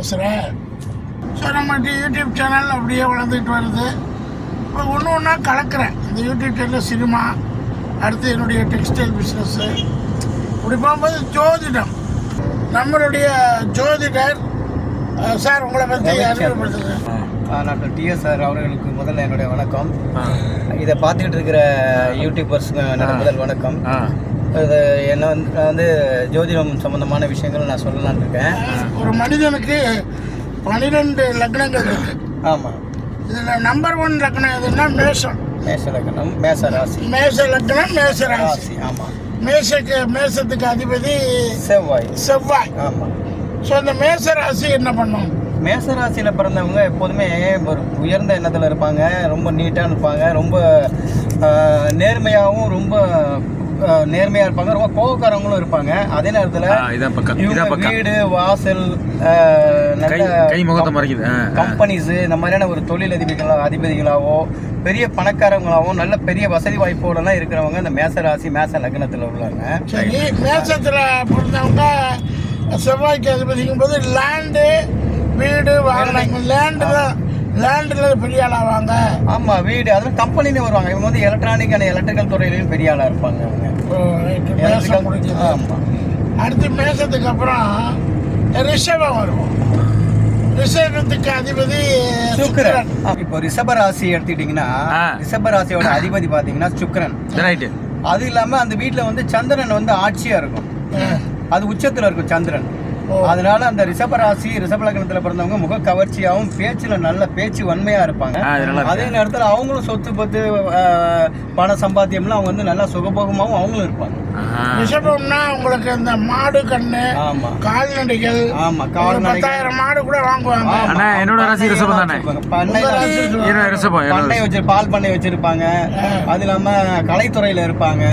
பேசுகிறேன் ஸோ நம்ம YouTube channel அப்படியே வளர்ந்துட்டு வருது. இப்போ ஒன்று ஒன்றா கலக்கிறேன். இந்த யூடியூப் சேனலில் சினிமா அடுத்து என்னுடைய டெக்ஸ்டைல் பிஸ்னஸ்ஸு இப்படி போகும்போது ஜோதிடம். நம்மளுடைய ஜோதிடர் சார் உங்களை பற்றி அறிமுகப்படுத்துங்க. டாக்டர் டிஎஸ் சார் அவர்களுக்கு முதல்ல என்னுடைய வணக்கம். இதை பார்த்துக்கிட்டு இருக்கிற யூடியூபர்ஸுக்கு என்னோட முதல் வணக்கம். என்ன வந்து நான் வந்து ஜோதிடம் சம்பந்தமான விஷயங்கள் நான் சொல்லலாம்னு இருக்கேன். ஒரு மனிதனுக்கு பன்னிரெண்டு லக்னங்கள் இருக்கு. ஆமாம் இதில் நம்பர் ஒன் லக்னம் எதுன்னா மேஷம். மேஷ லக்னம் மேச ராசி. மேஷ லக்னம் மேஷ ராசி. ஆமாம் மேஷக்கு மேஷத்துக்கு அதிபதி செவ்வாய். செவ்வாய். ஆமாம் ஸோ இந்த மேஷ ராசி என்ன பண்ணும்? மேச ராசியில் பிறந்தவங்க எப்போதுமே ஒரு உயர்ந்த எண்ணத்தில் இருப்பாங்க ரொம்ப நீட்டாக இருப்பாங்க ரொம்ப நேர்மையாகவும் ரொம்ப ஆஹ், நேர்மையா இருப்பாங்க. ரொம்ப கோவக்காரவங்களும் இருப்பாங்க. அதே நேரத்தில் வீடு வாசல் கை முகத்தை மறைக்குது. கம்பெனிஸ் இந்த மாதிரியான ஒரு தொழில் அதிபதிகளா அதிபதிகளாவோ பெரிய பணக்காரங்களாவோ நல்ல பெரிய வசதி வாய்ப்போடலாம் இருக்கிறவங்க இந்த மேச ராசி மேச லக்னத்தில் உள்ளவங்க சரி மேஷத்தில் பிறந்தவங்க செவ்வாய்க்கு அதிபதிக்கும் போது லேண்டு வீடு வாகனங்கள் லேண்டு தான். லேண்டில் பெரிய ஆளாவாங்க ஆமா வீடு. அதில் கம்பெனிலே வருவாங்க. இவங்க வந்து எலக்ட்ரானிக் அண்ட் எலக்ட்ரிக்கல் துறையிலையும் பெரிய ஆளா இருப்பாங்க ஆமா. அடுத்து மேஷத்துக்கு அப்புறம் ரிஷபம் வருவோம். ரிஷபத்துக்கு அதிபதி சுக்கிரன். இப்போ ரிஷப ராசி எடுத்துக்கிட்டீங்கன்னா. ரிஷப ராசியோட அதிபதி பாத்தீங்கன்னா சுக்கிரன். ரைட்டு அது இல்லாம அந்த வீட்ல வந்து சந்திரன் வந்து ஆட்சியா இருக்கும். அது உச்சத்துல இருக்கும் சந்திரன். அதனால அந்த ரிஷப ராசி ரிஷப லக்னத்துல பிறந்தவங்க முக கவர்ச்சியாவும் பேச்சுல நல்ல பேச்சு வன்மையா இருப்பாங்க. அதே நேரத்துல அவங்களும் சொத்து பத்து பண சம்பாத்தியம்லாம் அவங்க வந்து நல்லா சுகபோகமாவும் அவங்களும் இருப்பாங்க. ரிஷபம்னா உங்களுக்கு இந்த மாடு கண்ணு ஆமா. கால்நடைகள் ஆமா கால்நடை பத்தாயிரம் மாடு கூட வாங்குவாங்க. அண்ணா, என்னோட ராசி ரிஷபம் தானே? பண்ணை ரிஷபம். ரிஷபம், பண்ணை வச்சு பால் பண்ணை வச்சிருப்பாங்க. அது இல்லாம கலைத்துறையில இருப்பாங்க.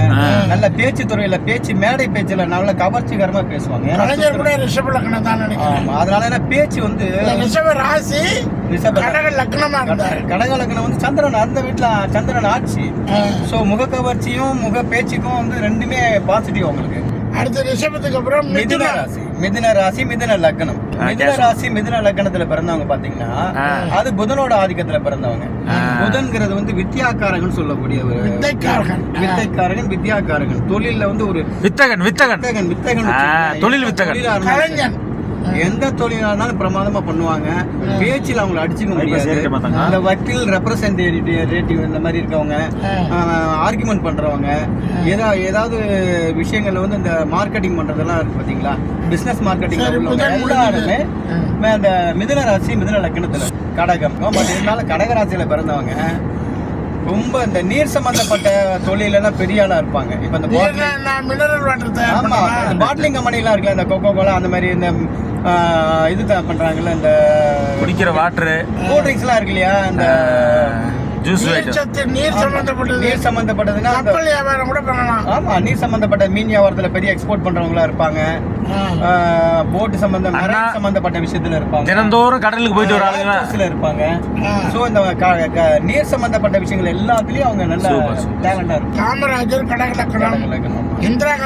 நல்ல பேச்சு துறையில பேச்சு மேடை பேச்சுல நல்ல கவர்ச்சிகரமா பேசுவாங்க. கலைஞர் கூட ரிஷப லக்னம் தான் நினைக்கிறேன். ஆமா அதனால என்ன பேச்சு வந்து ரிஷப ராசி கடக லக்னமா இருந்தாரு. கடகலக்கணம் வந்து சந்திரன் அந்த வீட்டுல சந்திரன் ஆட்சி. சோ முக கவர்ச்சியும் முக பேச்சுக்கும் வந்து ரெண்டுமே பாசிட்டிவ் உங்களுக்கு. அடுத்து ரிஷபத்துக்கு அப்புறம் மிதுன ராசி. மிதுன ராசி மிதுன லக்னம். மிதுன ராசி மிதுன லக்னத்துல பிறந்தவங்க பாத்தீங்கன்னா. அது புதனோட ஆதிக்கத்துல பிறந்தவங்க. புதன்கிறது வந்து வித்யாக்காரகன் சொல்லக்கூடிய ஒரு வித்தைக்காரகன். வித்தைக்காரகன் வித்யாக்காரகன் தொழில்ல வந்து ஒரு வித்தகன் வித்தகன். வித்தகன் வித்தகன். தொழில் வித்தகன். தொழிலா கலைஞன். எந்த தொழிலா இருந்தாலும் பிரமாதமா பண்ணுவாங்க. பேச்சில் அவங்களை அடிச்சுக்க முடியாது. அந்த வக்கீல் ரெப்ரசன்டேட்டிவ் இந்த மாதிரி இருக்கவங்க ஆர்குமெண்ட் பண்றவங்க ஏதா ஏதாவது விஷயங்கள்ல வந்து இந்த மார்க்கெட்டிங் பண்றதெல்லாம் இருக்கு பாத்தீங்களா? பிசினஸ் மார்க்கெட்டிங் எல்லாருமே. அந்த மிதுன ராசி மிதுன லக்கணத்துல கடகம் பட் இருந்தாலும் கடக ராசியில பிறந்தவங்க ரொம்ப இந்த நீர் சம்பந்தப்பட்ட தொழிலெல்லாம் பெரிய ஆளா இருப்பாங்க. இப்ப இந்த பாட்டிலிங் கம்பெனிலாம் இருக்குல்ல இந்த கொக்கோ கோலா அந்த மாதிரி இந்த இது தான் பண்றாங்கல்ல இந்த குடிக்கிற வாட்டரு கூல் ட்ரிங்க்ஸ்லாம் இருக்கு இல்லையா இந்த ஜூஸ் நீர் ஐட்டம் சத்து நீர் சம்பந்தப்பட்டது. நீர் சம்பந்தப்பட்டதுன்னா கப்பல் வியாபாரம் கூட பண்ணலாம். ஆமா நீர் சம்பந்தப்பட்ட மீன் வியாபாரத்துல பெரிய எக்ஸ்போர்ட் பண்றவங்களா இருப்பாங்க. ஆ. போட் சம்பந்தம் சம்பந்தப்பட்ட விஷயத்துல இருப்பாங்க. தினந்தோறும் கடலுக்கு போயிட்டு வர ஆளுங்களா ஆர்டிஸ்ட்ல இருப்பாங்க. சோ இந்த க- க- நீர் சம்பந்தப்பட்ட விஷயங்கள் எல்லாத்துலயும் அவங்க நல்ல. டேலண்டா இருக்கும் காமராஜர் கடக லக்கணம் கடகலக்கணம்.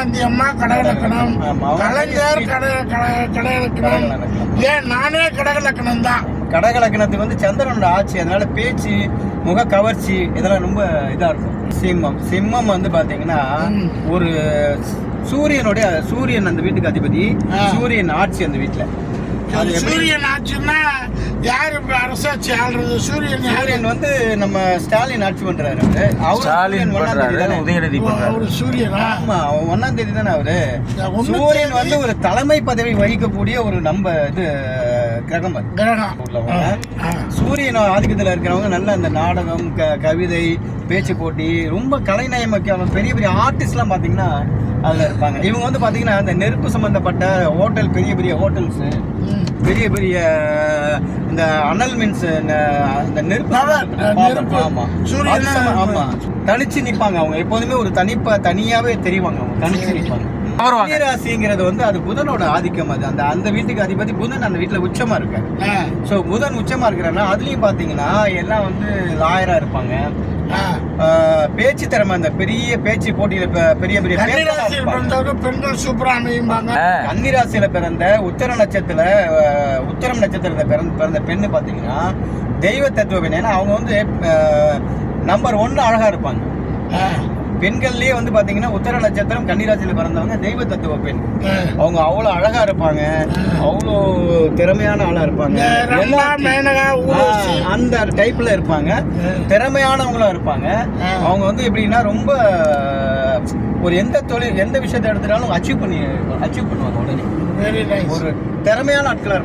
இந்திரா காந்தி அம்மா கடக லக்கணம் ஆமா, அவங்க கலைஞர் கடக கடக- கடக லக்கணம் கடகலக்கணம். ஏன் நானே கடக லக்கணம் தான் கடகலக்கணத்துக்கு வந்து சந்திரனோட ஆட்சி அதனால பேச்சு முக கவர்ச்சி இதெல்லாம் ரொம்ப இதா இருக்கும் சிம்மம் சிம்மம் வந்து பாத்தீங்கன்னா ம். ஒரு சூரியனுடைய சூரியன் அந்த வீட்டுக்கு அதிபதி. சூரியன் ஆட்சி அந்த வீட்டுல சூரியன் ஆச்சுன்னா யாரு இப்ப அரசாட்சி ஆள்றது? சூரியன் சூரியன் வந்து நம்ம ஸ்டாலின் ஆட்சி பண்றாரு அவரு. ஸ்டாலின் பண்றாரு? உதயநிதி அவரு சூரியனா? ஆமா அவன் ஒன்னாம் தேதி தானே அவரு? சூரியன் வந்து ஒரு தலைமை பதவி வகிக்கக்கூடிய ஒரு நம்ம இது கிரகம் கிரகம். சூரியன் ஆதிக்கத்தில் இருக்கிறவங்க நல்ல அந்த நாடகம் க கவிதை பேச்சு போட்டி ரொம்ப கலைநயமிக்க பெரிய பெரிய ஆர்டிஸ்ட்லாம் பார்த்தீங்கன்னா அதில் இருப்பாங்க. இவங்க வந்து பார்த்தீங்கன்னா இந்த நெருப்பு சம்மந்தப்பட்ட ஹோட்டல் பெரிய பெரிய ஹோட்டல்ஸ். பெரிய பெரிய இந்த அனல் மீன்ஸ் இந்த நெருப்பு Power, சம்மந்தப்பட்ட- அஹ், நெருப்பு. ஆமா. சூரியன் அது சம்ம- ஆமா. தனிச்சு நிப்பாங்க அவங்க. எப்போதுமே ஒரு தனிப்ப தனியாவே தெரிவாங்க அவங்க. தனிச்சு நிப்பாங்க. வருவாங்க ராசிங்கிறது வந்து அது புதனோட ஆதிக்கம் அது. அந்த அந்த வீட்டுக்கு அதிபதி புதன் அந்த வீட்டுல உச்சமா இருக்காரு. ஆ. ஸோ புதன் உச்சமா இருக்கிறனா அதுலயும் பாத்தீங்கன்னா எல்லாம் வந்து லாயரா இருப்பாங்க. பேச்சு திறமை அந்த பெரிய பேச்சு போட்டியில பெரிய பெரிய பெண்கள் சூப்பரா அமையும்பாங்க. கன்னிராசியில பிறந்த உத்தர நட்சத்திர உத்தரம் நட்சத்திரத்துல பிறந்த பிறந்த பெண்ணு பாத்தீங்கன்னா தெய்வ தத்துவ பெண் ஏன்னா அவங்க வந்து நம்பர் ஒன்னு அழகா இருப்பாங்க. பெண்கள்லயே வந்து பாத்தீங்கன்னா உத்தர நட்சத்திரம் கன்னிராசியில பிறந்தவங்க தெய்வ தத்துவ பெண். அவங்க அவ்வளவு அழகா இருப்பாங்க அவ்வளோ திறமையான ஆளா இருப்பாங்க. அந்த டைப்ல இருப்பாங்க. திறமையானவங்களா இருப்பாங்க. அவங்க வந்து எப்படின்னா ரொம்ப ஒரு எந்த தொழில் எந்த விஷயத்தை எடுத்துட்டாலும் அச்சீவ் பண்ணி அச்சீவ் பண்ணுவாங்க உடனே. வெரி நைஸ் ஒரு திறமையான ஆட்களா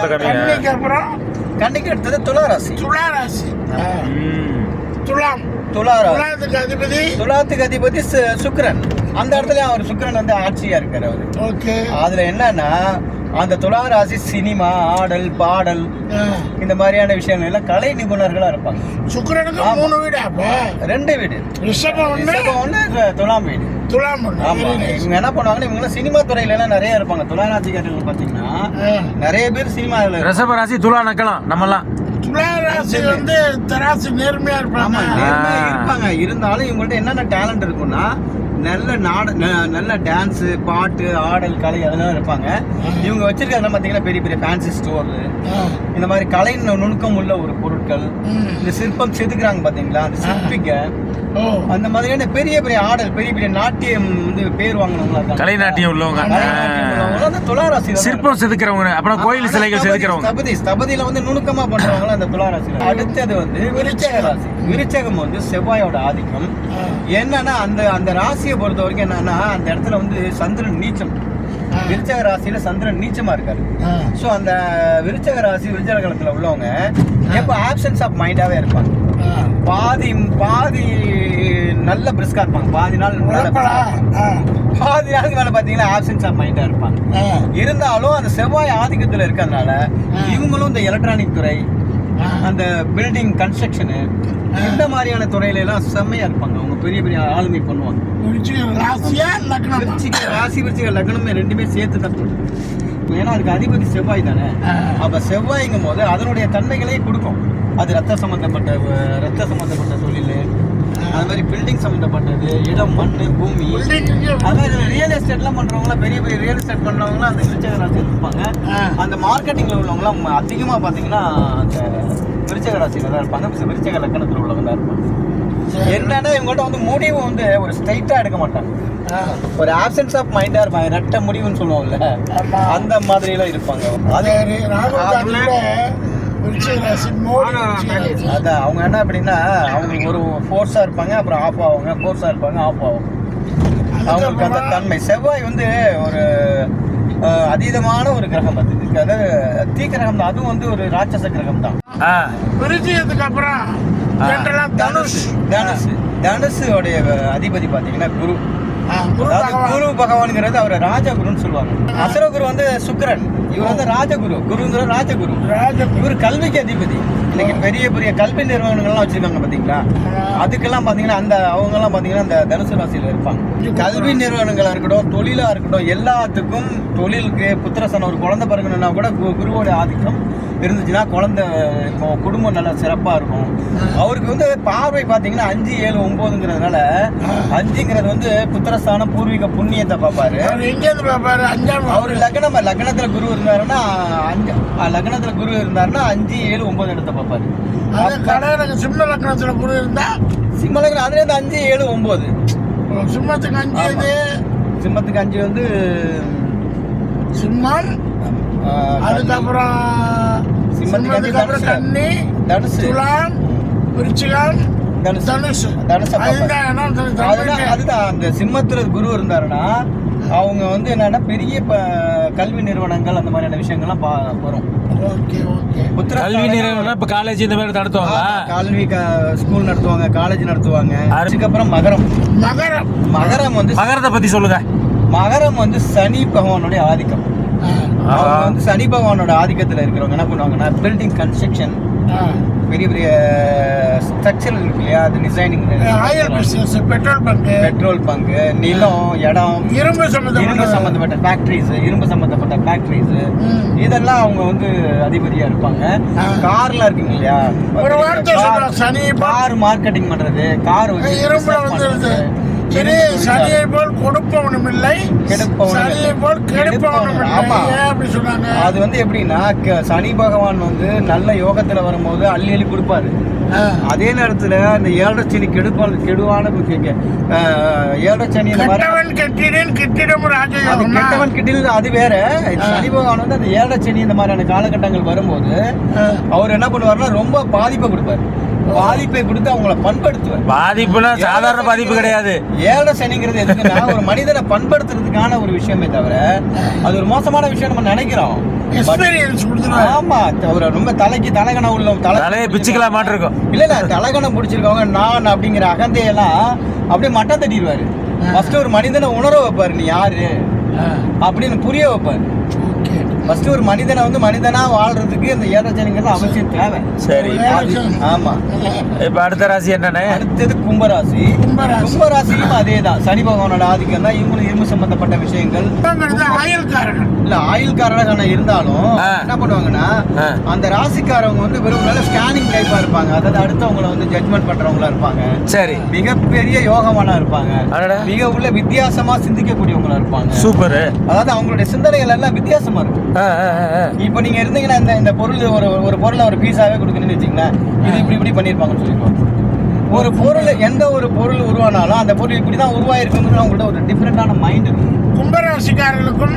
இருப்பாங்க. அப்புறம் கண்ணிக்கு எடுத்தது துளாராசி. துலா ராசி ஆ, ம். துலாம். துளாரா. துலாத்துக்கு அதிபதி? துலாத்துக்கு அதிபதி சு- சுக்கிரன். அந்த இடத்துல அவர் சுக்கிரன் வந்து ஆட்சியா இருக்காரு அவரு. ஓகே. அதுல என்னன்னா அந்த துளாராசி சினிமா ஆடல் பாடல். இந்த மாதிரியான விஷயங்கள் எல்லாம் கலை நிபுணர்களா இருப்பாங்க. சுக்கிரனுக்கு. மூணு வீடு அப்ப? ரெண்டு வீடு. ரிஷபம் து- துலாம் வீடு. துலாம் ஆமா. இவங்க என்ன பண்ணுவாங்கன்னா இவங்க சினிமா துறையில எல்லாம் நிறைய இருப்பாங்க. துளாராசிக்காரர்கள் பாத்தீங்கன்னா. நிறைய பேர் சினிமாவில் ரிஷப ராசி துலா நக்கலாம் நம்மலாம் துலா ராசி வந்து தராசு நேர்மையா. இருப்பாங்க. இருந்தாலும் இவங்கள்ட்ட என்னென்ன டேலண்ட் இருக்கும்னா நல்ல நாட நல்ல டான்ஸ் பாட்டு ஆடல் கலை அதெல்லாம் இருப்பாங்க. இவங்க வச்சிருக்காங்க பாத்தீங்கன்னா பெரிய பெரிய ஃபேன்சி ஸ்டோர். இந்த மாதிரி கலை நுணுக்கம் உள்ள ஒரு பொருட்கள். இந்த சிற்பம் செதுக்குறாங்க பாத்தீங்களா? அந்த சிற்பிக்க அந்த மாதிரியான பெரிய பெரிய ஆடல் பெரிய பெரிய நாட்டியம் வந்து பேர் வாங்கினவங்களா இருக்காங்க. கலை நாட்டியம் உள்ளவங்க துளாராசி சிற்பம் செதுக்கிறவங்க. அப்புறம் கோயில் சிலைகள் செதுக்கிறவங்க. ஸ்தபதி ஸ்தபதியில வந்து நுணுக்கமா பண்றவங்க அந்த துளாராசி அடுத்தது வந்து விருச்சக ராசி. விருச்சகம் வந்து செவ்வாயோட ஆதிக்கம். என்னன்னா அந்த அந்த ராசியை பொறுத்த வரைக்கும் என்னன்னா அந்த இடத்துல வந்து சந்திரன் நீச்சம். விருச்சக ராசியில சந்திரன் நீச்சமா இருக்காரு. ஸோ அந்த விருச்சக ராசி விருச்சக காலத்துல உள்ளவங்க எப்போ ஆப்சன்ஸ் ஆஃப் மைண்டாவே இருப்பாங்க. பாதி பாதி நல்ல பிரிஸ்கா இருப்பாங்க பாதி நாள். பாதி நாளுக்கு மேல பாத்தீங்கன்னா ஆப்சன்ஸ் ஆஃப் மைண்டா இருப்பாங்க. இருந்தாலும் அந்த செவ்வாய் ஆதிக்கத்துல இருக்கிறதுனால. இவங்களும் இந்த எலக்ட்ரானிக் துறை. அந்த பில்டிங் கன்ஸ்ட்ரக்ஷனு இந்த மாதிரியான துறையில எல்லாம் செம்மையா இருப்பாங்க அவங்க பெரிய பெரிய ஆளுமை பண்ணுவாங்க விருச்சிக ராசியா லக்னமா? விருச்சிக ராசி விருச்சிக லக்னமே ரெண்டுமே சேர்த்து தான். ஏன்னா அதுக்கு அதிபதி செவ்வாய் தானே. அப்ப செவ்வாய்ங்கும் போது அதனுடைய தன்மைகளே கொடுக்கும். அது ரத்த சம்பந்தப்பட்ட அஹ், ரத்த சம்பந்தப்பட்ட தொழில் அது மாதிரி பில்டிங் சம்பந்தப்பட்டது இடம் மண் பூமி. அது மாதிரி ரியல் எஸ்டேட்லாம் பண்றவங்களாம் பெரிய பெரிய ரியல் எஸ்டேட் பண்றவங்களாம் அந்த விருச்சக ராசி இருப்பாங்க. அந்த மார்க்கெட்டிங்ல உள்ளவங்களாம் அதிகமா பாத்தீங்கன்னா அந்த விருச்சக ராசியில தான் இருப்பாங்க. விருச்சக லக்கணத்துல உள்ளவங்க தான் இருப்பாங்க. என்னன்னா இவங்கள்ட்ட வந்து முடிவு வந்து ஒரு ஸ்ட்ரைட்டா எடுக்க மாட்டாங்க. ஒரு ஆப்சன்ஸ் ஆஃப் மைண்டா இருப்பாங்க. ரெட்ட முடிவுன்னு சொல்லுவாங்கல்ல ஆமா. அந்த மாதிரில இருப்பாங்க. அதான் அவங்க என்ன அப்படின்னா அவங்களுக்கு ஒரு ஃபோர்ஸா இருப்பாங்க அப்புறம் ஆஃப் ஆவாங்க ஃபோர்ஸா இருப்பாங்க ஆஃப் ஆகும் அவங்களுக்கு அந்த அதுக்கப்புறமா தன்மை. செவ்வாய் வந்து ஒரு அதீதமான ஒரு கிரகம் அது. அதாவது தீ கிரகம் தான். அதுவும் வந்து ஒரு ராட்சச கிரகம் தான். ஆ. விருச்சிகத்துக்கு தனுஷ். தனுசு உடைய அதிபதி பாத்தீங்கன்னா குரு. குரு பகவான்ங்கிறது அவர் ராஜகுருன்னு சொல்லுவாங்க. அசுரகுரு வந்து சுக்கிரன். இவர் வந்து ராஜகுரு. குருங்கிற ராஜகுரு. ராஜ இவர் கல்விக்கு அதிபதி. இன்னைக்கு பெரிய பெரிய கல்வி நிறுவனங்கள்லாம் வச்சிருக்காங்க பாத்தீங்களா அதுக்கெல்லாம் பாத்தீங்கன்னா அந்த அவங்க எல்லாம் பாத்தீங்கன்னா அந்த தனுசு ராசியில இருப்பாங்க. கல்வி நிறுவனங்களா இருக்கட்டும் தொழிலா இருக்கட்டும் எல்லாத்துக்கும் தொழிலுக்கு புத்திரசனம் ஒரு குழந்தை பிறக்கணும்னா கூட குருவோட ஆதிக்கம். இருந்துச்சுன்னா குழந்தை இருக்கும் குடும்பம் நல்லா சிறப்பா இருக்கும். அவருக்கு வந்து பார்வை பாத்தீங்கன்னா அஞ்சு ஏழு ஒன்பதுங்கிறதுனால அஞ்சுங்கிறது வந்து புத்திரஸ்தானம் பூர்வீக புண்ணியத்தை பார்ப்பாரு. அவர் எங்க இருந்து பாப்பாரு அஞ்சாம் அவர் லக்னம் லக்னத்துல குரு இருந்தாருன்னா அஞ்சு லக்னத்துல குரு இருந்தாருன்னா அஞ்சு ஏழு ஒன்பது இடத்த பார்ப்பாரு. கடகரக சிம்ம லக்னத்துல குரு இருந்தா? சிம்ம லக்னம் அதுல இருந்து அஞ்சு ஏழு ஒன்பது சிம்மத்துக்கு அஞ்சு சிம்மத்துக்கு அஞ்சு வந்து சிம்மம் அதுக்கப்புறம் சிம்மத்துக்கு அப்புறம் தனுசு. துலாம் விருச்சிகம் தனுஷ் பார்ப்பாரு. அதுதான் அதுதான் அந்த சிம்மத்துல குரு இருந்தாருன்னா அவங்க வந்து என்னன்னா பெரிய ப- கல்வி நிறுவனங்கள் அந்த மாதிரியான விஷயங்கள்லாம் பா- வரும். Okay okay. புத்திர கல்வி நிறுவனம் இப்ப காலேஜ் இந்த மாதிரி நடத்துவாங்களா? கல்வி க- ஸ்கூல் நடத்துவாங்க காலேஜ் நடத்துவாங்க. அதுக்கப்புறம் மகரம். மகரம். மகரம் வந்து மகரத்தை பத்தி சொல்லுங்க. மகரம் வந்து சனி பகவானுடைய ஆதிக்கம். வந்து சனி பகவானோட ஆதிக்கத்துல இருக்கிறவங்க என்ன பண்ணுவாங்கன்னா பில்டிங் கன்ஸ்ட்ரக்ஷன். பெரிய பெரிய ஸ்ட்ரக்சர் இருக்கு இல்லையா? அது டிசைனிங் ஆயில் பிசினஸ் பெட்ரோல் பங்கு. பெட்ரோல் பங்கு நிலம் இடம் இரும்பு இரும்பு சம்பந்தப்பட்ட சம்பந்தப்பட்ட ஃபேக்டரிஸ் இரும்பு சம்பந்தப்பட்ட ஃபேக்டரிஸ். இதெல்லாம் அவங்க வந்து அதிபதியா இருப்பாங்க. கார்ல இருக்குங்க இல்லையா? ஒரு வார்த்தை சனி கார் மார்க்கெட்டிங் பண்றது கார் வச்சு இரும்புல சனியை போல் கொடுப்பவனும் இல்லை சனியை போல் கெடுப்பவனும் இல்லை அப்படி சொன்னாங்க. அது வந்து எப்படின்னா சனி பகவான் வந்து நல்ல யோகத்துல வரும்போது அள்ளி அள்ளி கொடுப்பாரு. அதே நேரத்துல அந்த ஏழரை சனி கெடுப்பான கெடுவான ஏழரை சனி இந்த கெட்டவன் கெட்டிடன் கிட்டிடம் ராஜயோகம். கெட்டவன் கிட்டில் அது வேற. சனி பகவான் வந்து அந்த ஏழரை சனி இந்த மாதிரியான காலகட்டங்கள் வரும்போது அவர் என்ன பண்ணுவாருன்னா ரொம்ப பாதிப்பை கொடுப்பாரு. பாதிப்பை கொடுத்து அவங்கள பண்படுத்துவார் பாதிப்புனா சாதாரண பாதிப்பு கிடையாது. ஏழரை சனிங்கிறது எதுக்குன்னா ஒரு மனிதனை பண்படுத்துறதுக்கான ஒரு விஷயமே தவிர அது ஒரு மோசமான விஷயம் நம்ம நினைக்கிறோம். ஆமா ஒரு ரொம்ப தலைக்கு தலைகணம் உள்ள தலை தலையை பிச்சுக்கலாம் மாட்டிருக்கும் இல்ல இல்ல தலைகணம் பிடிச்சிருக்கவங்க நான் அப்படிங்கிற அகந்தையெல்லாம் அப்படியே மட்டம் தட்டிடுவாரு. ஃபர்ஸ்ட் ஒரு மனிதனை உணர வைப்பாரு நீ யாரு? அப்படின்னு புரிய வைப்பாரு. ஃபர்ஸ்ட் ஒரு மனிதனை வந்து மனிதனா வாழ்றதுக்கு இந்த ஏழச்சனிங்கிறது அவசியம் தேவை. சரி. ஆமா. இப்ப அடுத்த ராசி என்னண்ணே அடுத்தது கும்பராசி. கும்பராசி. கும்பராசியும் அதே தான் சனி பகவானோட ஆதிக்கம் தான். இவங்களும் இரும்பு சம்பந்தப்பட்ட விஷயங்கள். இல்ல ஆயுள் காரணம் இருந்தாலும். என்ன பண்ணுவாங்கன்னா. அந்த ராசிக்காரவங்க வந்து வெறும் நல்ல ஸ்கேனிங் டைப்பா இருப்பாங்க. அதாவது அடுத்தவங்கள வந்து ஜட்மெண்ட் பண்றவங்களா இருப்பாங்க. சரி. மிகப்பெரிய யோகமானா இருப்பாங்க. மிக உள்ள வித்தியாசமா சிந்திக்கக்கூடியவங்களா இருப்பாங்க. சூப்பர். அதாவது அவங்களுடைய சிந்தனைகள் எல்லாம் வித்தியாசமா இருக்கும். இப்போ நீங்க இருந்தீங்கன்னா இந்த இந்த பொருள் ஒரு ஒரு பொருளை ஒரு பீஸாவே கொடுக்கணும்னு வச்சுங்களேன் இது இப்படி இப்படி பண்ணியிருப்பாங்கன்னு சொல்லிடுவாங்க ஒரு பொருள் எந்த ஒரு பொருள் உருவானாலும் அந்த பொருள் இப்படி தான் உருவாயிருக்குங்கிறது அவங்கள்ட்ட ஒரு டிஃப்ரெண்டான மைண்ட் இருக்கும் கும்பராசிக்காரர்களுக்கும்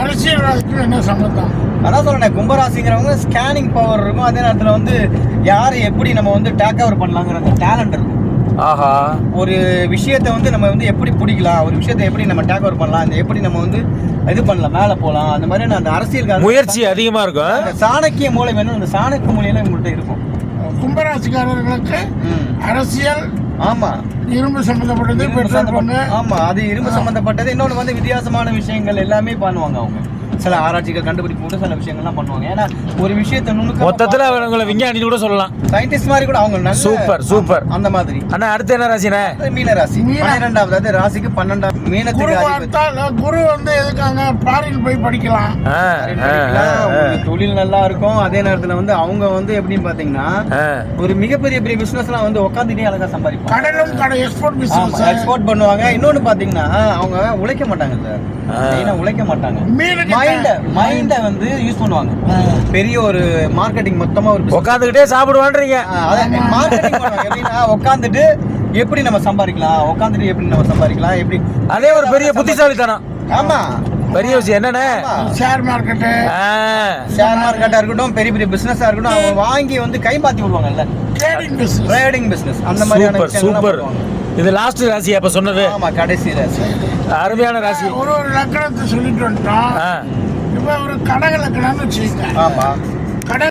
அரசியல்வாதிக்கும் என்ன சம்பந்தம்? அதான் சொல்றேன் கும்பராசிங்கிறவங்க ஸ்கேனிங் பவர் இருக்கும். அதே நேரத்தில் வந்து யாரை எப்படி நம்ம வந்து டேக் ஓவர் பண்ணலாங்கிற அந்த டேலண்ட் இருக்கும். ஆஹா. ஒரு விஷயத்தை வந்து நம்ம வந்து எப்படி பிடிக்கலாம்? ஒரு விஷயத்தை எப்படி நம்ம டேக் ஓவர் பண்ணலாம்? இந்த எப்படி நம்ம வந்து இது பண்ணலாம் மேலே போகலாம் அந்த மாதிரி அந்த அரசியல் முயற்சி அதிகமா இருக்கும் அந்த சாணக்கிய மூளை வேணும் அந்த சாணக்கிய மூலையெல்லாம் உங்கள்கிட்ட இருக்கும். கும்பராசிக்காரர்களுக்கு. அரசியல் ஆமா. இரும்பு சம்பந்தப்பட்டது ஆமா அது இரும்பு சம்பந்தப்பட்டது. இன்னொன்று வந்து வித்தியாசமான விஷயங்கள் எல்லாமே பண்ணுவாங்க அவங்க. சில ஆராய்ச்சிகள் கண்டுபிடிப்பு கூட சில விஷயங்கள்லாம் பண்ணுவாங்க. ஏன்னா ஒரு விஷயத்தை மொத்தத்துல அவங்களை விஞ்ஞானி கூட சொல்லலாம். சயின்டிஸ்ட் மாதிரி கூட அவங்க நல்ல சூப்பர், சூப்பர். அந்த மாதிரி. அண்ணா அடுத்து என்ன அது மீன ராசி. மீன- பன்னிரெண்டாவது அதாவது ராசிக்கு பன்னெண்டாம் குரு மீனத்துக்கு குரு வந்து எதுக்காங்க பாரின் போய் படிக்கலாம். தொழில் நல்லா இருக்கும். அதே நேரத்துல வந்து அவங்க வந்து எப்படின்னு பாத்தீங்கன்னா ஆ. ஒரு மிகப்பெரிய பெரிய பிசினஸ்லாம் வந்து உட்காந்துட்டே அழகா சம்பாதிப்பாங்க. கடலும் கடை எக்ஸ்போர்ட் பிசினஸ் எக்ஸ்போர்ட் பண்ணுவாங்க. இன்னொன்னு பாத்தீங்கன்னா அவங்க உழைக்க மாட்டாங்க சார். உழைக்க மாட்டாங்க. மைண்ட மைண்ட வந்து யூஸ் பண்ணுவாங்க. பெரிய ஒரு மார்க்கெட்டிங் மொத்தமா ஒரு. உட்காந்துக்கிட்டே சாப்பிடுவான்றீங்க. மார்க்கெட்டிங் பண்ணுவாங்க. எப்படின்னா உட்காந்துட்டு எப்படி நம்ம சம்பாதிக்கலாம் உட்காந்துட்டு எப்படி நம்ம சம்பாதிக்கலாம் எப்படி அதே ஒரு பெரிய புத்திசாலித்தனம். ஆமா. பெரிய விஷயம் என்னண்ணே ஷேர் மார்க்கெட்டு. ஷேர் மார்க்கெட்டா இருக்கட்டும் பெரிய பெரிய பிசினஸா இருக்கட்டும் அவங்க வாங்கி வந்து கை மாத்தி விடுவாங்கல்ல. ட்ரேடிங் பிசினஸ் ட்ரேடிங் பிசினஸ் அந்த மாதிரியான சூப்பர். இது லாஸ்ட் ராசி அப்ப சொன்னது. ஆமா கடைசி ராசி. அருமையான ராசி. ஒரு ஒரு லக்கணத்தை சொல்லிட்டு வந்துட்டோம். இப்போ ஒரு கடக லக்கணம்னு வச்சுக்கோங்க. ஆமா.